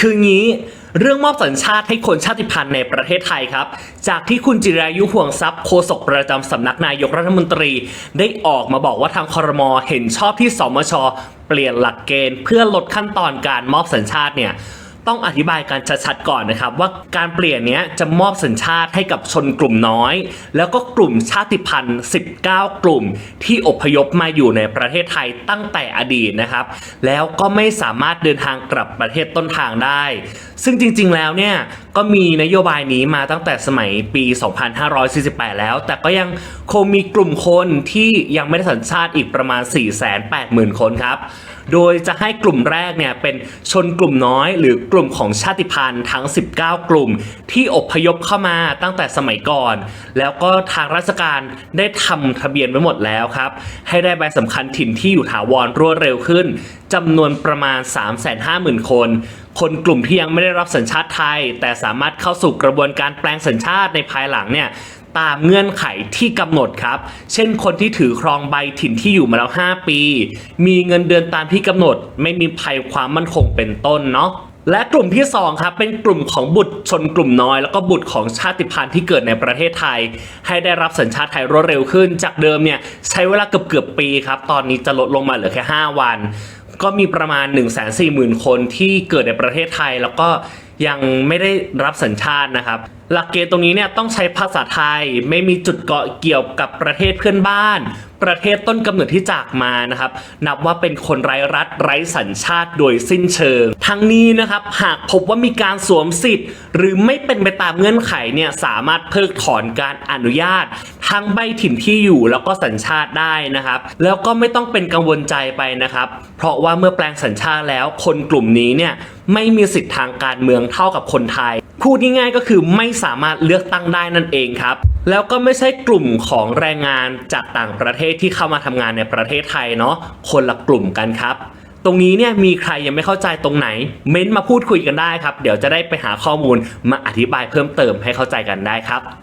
คืองี้เรื่องมอบสัญชาติให้คนชาติพันธุ์ในประเทศไทยครับ จากที่คุณจิรายุห่วงทรัพย์โฆษกประจำสำนักนายกรัฐมนตรี ได้ออกมาบอกว่าทางคอรมอเห็นชอบที่สมช เปลี่ยนหลักเกณฑ์ เพื่อลดขั้นตอนการมอบสัญชาติเนี่ย ต้องอธิบายการชัดๆก่อนนะครับ ว่าการเปลี่ยนเนี้ยจะมอบสัญชาติให้กับชนกลุ่มน้อย แล้วก็กลุ่มชาติพันธุ์ 19 กลุ่ม ที่อพยพมาอยู่ในประเทศไทยตั้งแต่อดีตนะครับ แล้วก็ไม่สามารถเดินทางกลับประเทศต้นทางได้ ซึ่งจริงๆแล้วเนี่ยก็มีนโยบายนี้มาตั้งแต่สมัยปี 2548 แล้ว แต่ก็ยังคงมีกลุ่มคนที่ยังไม่ได้สัญชาติอีกประมาณ 480,000 คนครับ โดยจะให้กลุ่มแรกเนี่ยเป็นชนกลุ่มน้อยหรือกลุ่มของชาติพันธุ์ทั้ง 19 กลุ่ม ที่อพยพเข้ามาตั้งแต่สมัยก่อน แล้วก็ทางราชการได้ทำทะเบียนไว้หมดแล้วครับ ให้ได้ใบสำคัญถิ่นที่อยู่ถาวรรวดเร็วขึ้นจำนวนประมาณ 350,000 คนคนกลุ่มที่ยังไม่ได้รับสัญชาติไทย แต่สามารถเข้าสู่กระบวนการแปลงสัญชาติในภายหลังเนี่ย ตามเงื่อนไขที่กำหนดครับ เช่นคนที่ถือครองใบถิ่นที่อยู่มาแล้ว 5 ปี มีเงินเดือนตามที่กำหนด ไม่มีภัยความมั่นคงเป็นต้นเนาะและกลุ่มที่2ครับเป็นกลุ่มของบุตรชนกลุ่มน้อย แล้วก็บุตรของชาติพันธุ์ที่เกิดในประเทศไทย ให้ได้รับสัญชาติไทยรวดเร็วขึ้น จากเดิมเนี่ยใช้เวลาเกือบเกือบปีครับ ตอนนี้จะลดลงมาเหลือแค่ 5 วัน ก็มีประมาณ 1 4 0 0 0 0 คนที่เกิดในประเทศไทย แล้วก็ยังไม่ได้รับสัญชาตินะครับหลักเกณฑ์ตรงนี้เนี่ยต้องใช้ภาษาไทยไม่มีจุดเกาะเกี่ยวกับประเทศเพื่อนบ้าน ประเทศต้นกำเนิดที่จากมานะครับ นับว่าเป็นคนไร้รัฐไร้สัญชาติโดยสิ้นเชิง ทั้งนี้นะครับหากพบว่ามีการสวมสิทธิ์ หรือไม่เป็นไปตามเงื่อนไขเนี่ยสามารถเพิกถอนการอนุญาต ทั้งใบถิ่นที่อยู่แล้วก็สัญชาติได้นะครับ แล้วก็ไม่ต้องเป็นกังวลใจไปนะครับ เพราะว่าเมื่อแปลงสัญชาติแล้วคนกลุ่มนี้เนี่ยไม่มีสิทธิ์ทางการเมืองเท่ากับคนไทย พูดง่ายๆก็คือไม่สามารถเลือกตั้งได้นั่นเองครับแล้วก็ไม่ใช่กลุ่มของแรงงานจากต่างประเทศที่เข้ามาทำงานในประเทศไทยเนาะคนละกลุ่มกันครับ ตรงนี้เนี่ยมีใครยังไม่เข้าใจตรงไหน เม้นต์มาพูดคุยกันได้ครับ เดี๋ยวจะได้ไปหาข้อมูลมาอธิบายเพิ่มเติมให้เข้าใจกันได้ครับ